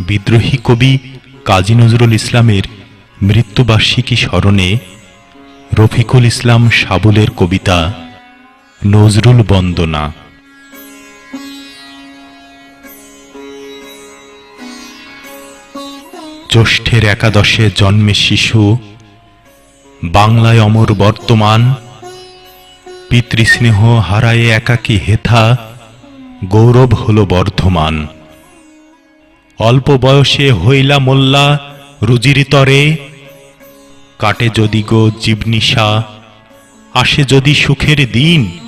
বিদ্রোহী কবি কাজী নজরুল ইসলামের মৃত্যুবার্ষিকী স্মরণে রফিকুল ইসলাম সাবুলের কবিতা নজরুল বন্দনা। জ্যৈষ্ঠের একাদশে জন্মে শিশু, বাংলায় অমর বর্তমান, পিতৃস্নেহ হারায়ে একাকী হেথা, গৌরব হল বর্ধমান। অল্প বয়সে হইলা মোল্লা রুজির তরে। কাটে যদি গো জীবনিশা আসে যদি সুখের দিন,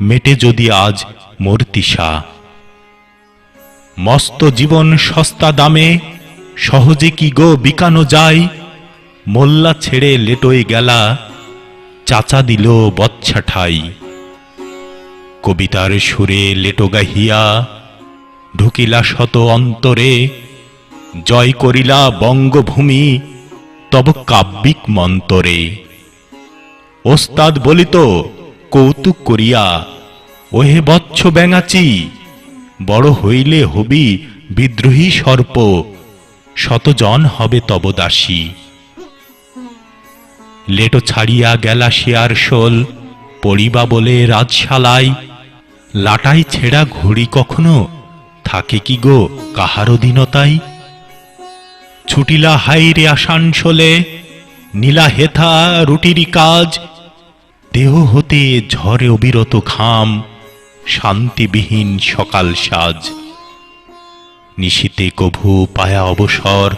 মেটে যদি আজ মূর্তিশা মস্ত জীবন সস্তা দামে, সহজে কি গো বিকানো যায়? মোল্লা ছেড়ে লেটোয় গেলা, চাচা দিল বচ্ছা ঠাই কবিতার সুরে লেটো গাহিয়া ঢুকিলা শত অন্তরে। জয় করিলা বঙ্গভূমি, তব কাব্যিক মন্তরে। ওস্তাদ বলিত, কৌতুক করিয়া, ওহে বচ্ছ ব্যাঙাচি, বড় হইলে হবি বিদ্রোহী সর্প, শতজন হবে তব দাসী। লেটো ছাড়িয়া গেলা শেয়ার শোল, পড়িবা বলে রাজশালায়, লাটাই ছেঁড়া ঘড়ি কখনো থাকে কি গো? কাহার অধীনতাই ছুটিলা হাইরে আসানসোলে নীলা হেথা রুটিরি কাজ। দেহ হতে ঝরে অবিরত ঘাম, শান্তিবিহীন সকাল সাজ। নিশীতে কভু পায়া অবসর,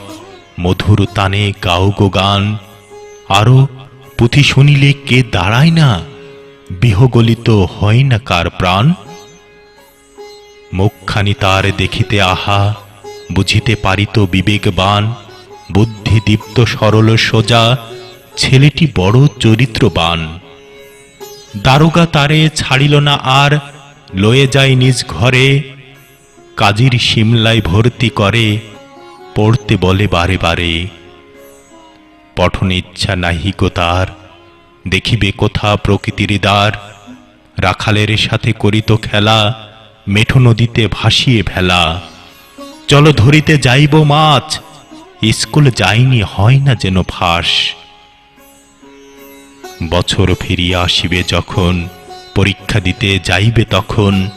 মধুর তানে গাও গো গান। আরও পুঁথি শুনিলে কে দাঁড়ায় না? বিহগলিত হয় না কার প্রাণ? মুখখানি তার দেখিতে আহা, বুঝিতে পারিত বিবেকবান, বুদ্ধিদীপ্ত সরল সোজা, ছেলেটি বড় চরিত্রবান। দারোগা তারে ছাড়িল না আর, লয়ে যায় নিজ ঘরে, কাজীর সিমলায় ভর্তি করে, পড়তে বলে বারে বারে। পঠন ইচ্ছা নাহি তার, দেখিবে কোথা প্রকৃতির দ্বার, রাখালের সাথে করিত খেলা মেঠো নদীতে ভাসিয়ে ভেলা। চলো ধরিতে যাইব মাছ, স্কুল যাইনি হয় না যেন ফাঁস। বছর ফিরিয়া আসিবে যখন, পরীক্ষা দিতে যাইবে তখন।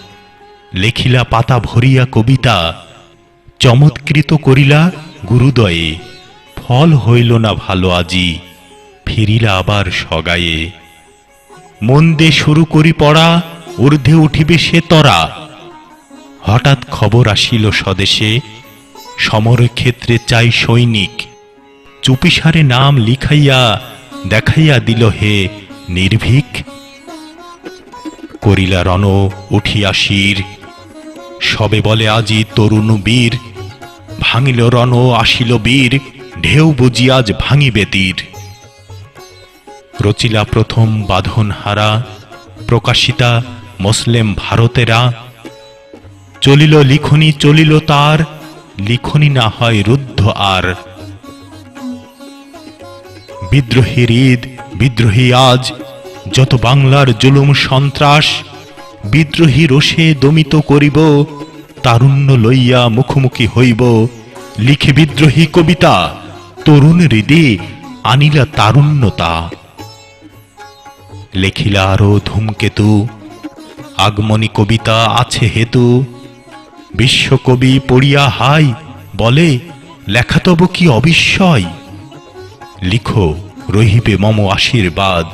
লেখিলা পাতা ভরিয়া কবিতা, চমৎকৃত করিলা গুরুদয়ে। ফল হইল না ভালো আজি, ফিরিলা আবার সগায়ে। মন্দে শুরু করি পড়া, ঊর্ধ্বে উঠিবে সে তরা। হঠাৎ খবর আসিল স্বদেশে সমর ক্ষেত্রে চাই সৈনিক। চুপিসারে নাম লিখাইয়া, দেখাইয়া দিল হে নির্ভীক। করিলা রণ, উঠিয়া শির। সবে বলে আজি তরুণ বীর। ভাঙিল রণ, আসিল বীর। ঢেউ বুঝি আজ ভাঙিবে তীর। রচিলা প্রথম বাঁধন হারা, প্রকাশিতা মুসলিম ভারতেরা। চলিল লিখনি, চলিল তার, লিখনি না হয় রুদ্ধ আর। বিদ্রোহীর ঈদ বিদ্রোহী আজ, যত বাংলার জুলুম সন্ত্রাস, বিদ্রোহী রোষে দমিত করিব, তারুণ্য লইয়া মুখোমুখি হইব। লিখে বিদ্রোহী কবিতা, তরুণ হৃদে আনিলা তারুণ্যতা। লেখিলা আরও ধূমকেতু, আগমনী কবিতা আছে হেতু বিশ্বকবি পড়িয়া হাই, বলে, লেখা তব কি অবিস্ময়? লিখো, রহিবে মম আশীর্বাদ।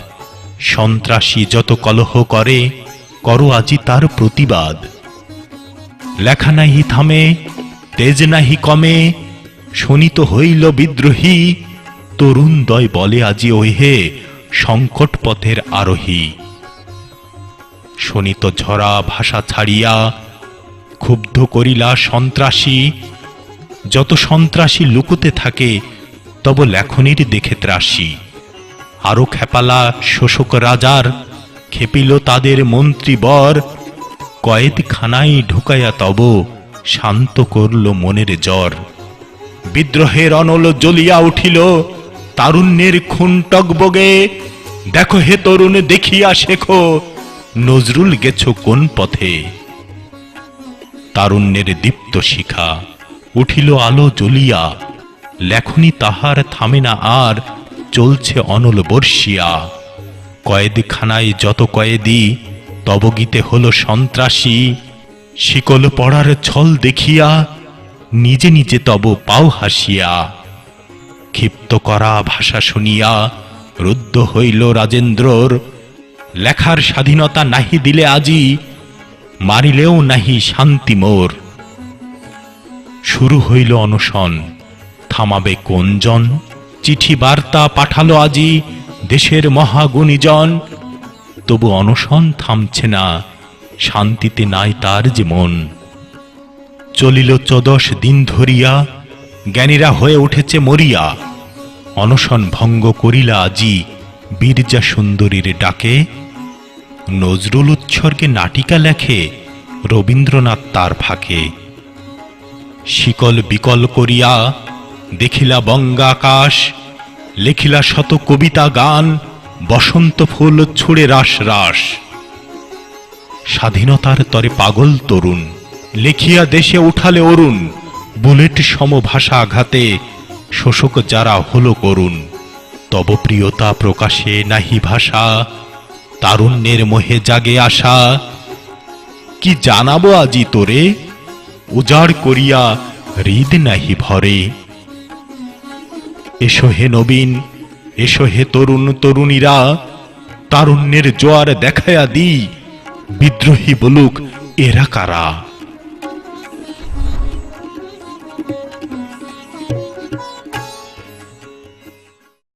সন্ত্রাসী যত কলহ করে, করো আজি তার প্রতিবাদ। লেখা নাহি থামে, তেজ নাহি কমে শোনিত হইল বিদ্রোহী। তরুণ দয় বলে আজি ওহে, সংকট পথের আরোহী। শোনিত ঝরা ভাষা ছাড়িয়া ক্ষুব্ধ করিলা সন্ত্রাসী। যত সন্ত্রাসী লুকুতে থাকে, তব লেখনির দেখে ত্রাসী। আরও খেপালা শোষক রাজার, খেপিল তাদের মন্ত্রী বর। কয়েদখানায় ঢুকাইয়া তব শান্ত করল মনের জ্বর। বিদ্রোহের অনল জ্বলিয়া উঠিল তারুণ্যের খুন টকবগে। দেখো হে তরুণ, দেখিয়া শেখো, নজরুল গেছ কোন পথে? তারুণ্যের দীপ্ত শিখা। উঠিল আলো জ্বলিয়া, লেখনি তাহার থামে না আর, চলছে অনল বর্ষিয়া। কয়েদখানায় যত কয়েদি, তব গীতে হলো সন্ত্রাসী। শিকল পড়ার ছল দেখিয়া, নিজে নিজে তব পাও হাসিয়া। ক্ষিপ্ত করা ভাষা শুনিয়া, রুদ্ধ হইল রাজেন্দ্রর। লেখার স্বাধীনতা নাহি দিলে আজি মারিলেও নাহি শান্তি মোর। শুরু হইল অনশন, থামাবে কোনজন? চিঠি বার্তা পাঠালো আজি দেশের মহাগুণীজন। তবু অনশন থামছে না, শান্তিতে নাই তার যে মন। চলিল চদশ দিন ধরিয়া, জ্ঞানীরা হয়ে উঠেছে মরিয়া। অনশন ভঙ্গ করিলা আজি বীরজা সুন্দরীর ডাকে। নজরুল উৎসর্গে নাটিকা লেখে রবীন্দ্রনাথ তার ফাঁকে। শিকল বিকল করিয়া দেখিলা বঙ্গাকাশ, লেখিলা শত কবিতা গান, বসন্ত ফুল ছুড়ে রাস রাস। স্বাধীনতার তরে পাগল তরুণ, লেখিয়া দেশে উঠালে অরুণ, বুলেট সম ভাষা আঘাতে শোষক যারা হলো করুণ। তব প্রিয়তা প্রকাশে নাহি ভাষা তারুণ্যের মোহে জাগে আসা কি জানাব আজি তোরে? উজাড় করিয়া হৃদ নাহি ভরে। এসো হে নবীন, এসো হে তরুণ তরুণীরা, তারুণ্যের জোয়ার দেখায়া দি বিদ্রোহী বলুক এরা কারা?